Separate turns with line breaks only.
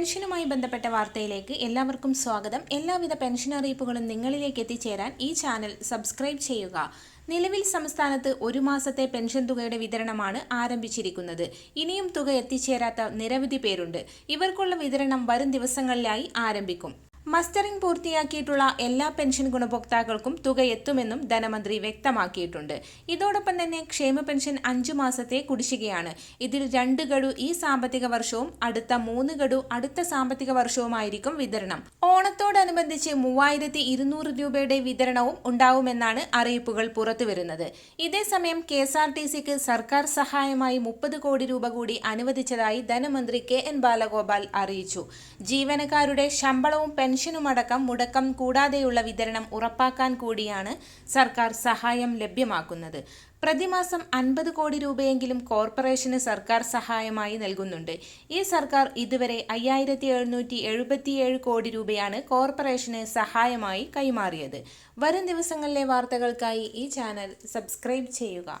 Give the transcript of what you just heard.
പെൻഷനുമായി ബന്ധപ്പെട്ട വാർത്തയിലേക്ക് എല്ലാവർക്കും സ്വാഗതം. എല്ലാവിധ പെൻഷൻ അറിയിപ്പുകളും നിങ്ങളിലേക്ക് എത്തിച്ചേരാൻ ഈ ചാനൽ സബ്സ്ക്രൈബ് ചെയ്യുക. നിലവിൽ സംസ്ഥാനത്ത് ഒരു മാസത്തെ പെൻഷൻ തുകയുടെ വിതരണമാണ് ആരംഭിച്ചിരിക്കുന്നത്. ഇനിയും തുക എത്തിച്ചേരാത്ത നിരവധി പേരുണ്ട്. ഇവർക്കുള്ള വിതരണം വരും ദിവസങ്ങളിലായി ആരംഭിക്കും. മസ്റ്ററിംഗ് പൂർത്തിയാക്കിയിട്ടുള്ള എല്ലാ പെൻഷൻ ഗുണഭോക്താക്കൾക്കും തുക എത്തുമെന്നും ധനമന്ത്രി വ്യക്തമാക്കിയിട്ടുണ്ട്. ഇതോടൊപ്പം തന്നെ ക്ഷേമ പെൻഷൻ അഞ്ചു മാസത്തെ കുടിശ്ശികയാണ്. ഇതിൽ രണ്ട് ഗഡു ഈ സാമ്പത്തിക വർഷവും അടുത്ത മൂന്ന് ഗഡു അടുത്ത സാമ്പത്തിക വർഷവുമായിരിക്കും വിതരണം. ഓണത്തോടനുബന്ധിച്ച് മൂവായിരത്തി ഇരുന്നൂറ് രൂപയുടെ വിതരണവും ഉണ്ടാവുമെന്നാണ് അറിയിപ്പുകൾ പുറത്തുവരുന്നത്. ഇതേസമയം കെ എസ് ആർ ടി സിക്ക് സർക്കാർ സഹായമായി മുപ്പത് കോടി രൂപ കൂടി അനുവദിച്ചതായി ധനമന്ത്രി കെ എൻ ബാലഗോപാൽ അറിയിച്ചു. ജീവനക്കാരുടെ ശമ്പളവും പെൻഷനുമടക്കം മുടക്കം കൂടാതെയുള്ള വിതരണം ഉറപ്പാക്കാൻ കൂടിയാണ് സർക്കാർ സഹായം ലഭ്യമാക്കുന്നത്. പ്രതിമാസം അൻപത് കോടി രൂപയെങ്കിലും കോർപ്പറേഷന് സർക്കാർ സഹായമായി നൽകുന്നുണ്ട്. ഈ സർക്കാർ ഇതുവരെ അയ്യായിരത്തി എഴുന്നൂറ്റി എഴുപത്തിയേഴ് കോടി രൂപയാണ് കോർപ്പറേഷന് സഹായമായി കൈമാറിയത്. വരും ദിവസങ്ങളിലെ വാർത്തകൾക്കായി ഈ ചാനൽ സബ്സ്ക്രൈബ് ചെയ്യുക.